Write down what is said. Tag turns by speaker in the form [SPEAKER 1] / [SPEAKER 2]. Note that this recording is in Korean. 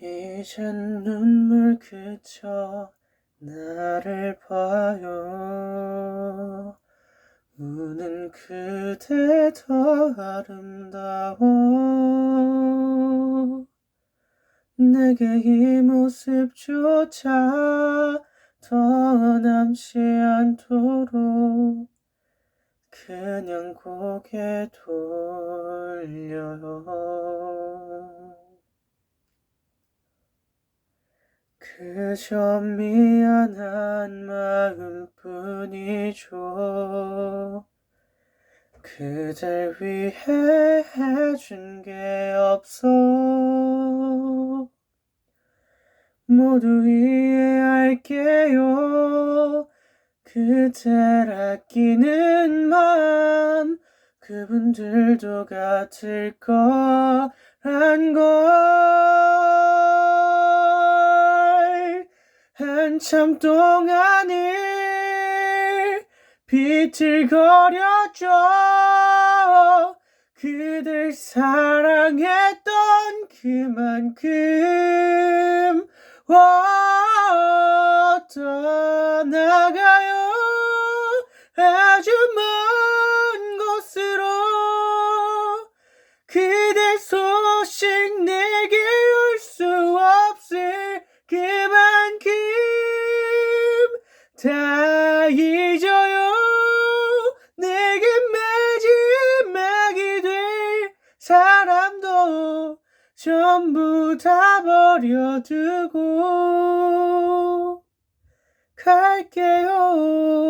[SPEAKER 1] 이젠 눈물 그쳐 나를 봐요. 우는 그대 더 아름다워. 내게 이 모습조차 더 남지 않도록 그냥 고개 돌려요 그저 미안한 마음 뿐이죠. 그댈 위해 해준 게 없어. 모두 이해할게요. 그댈 아끼는 마음 그분들도 같을 거란 걸 한참 동안을 비틀거렸죠. 그댈 사랑했던 그만큼 와 떠나가 전부 다 버려두고 갈게요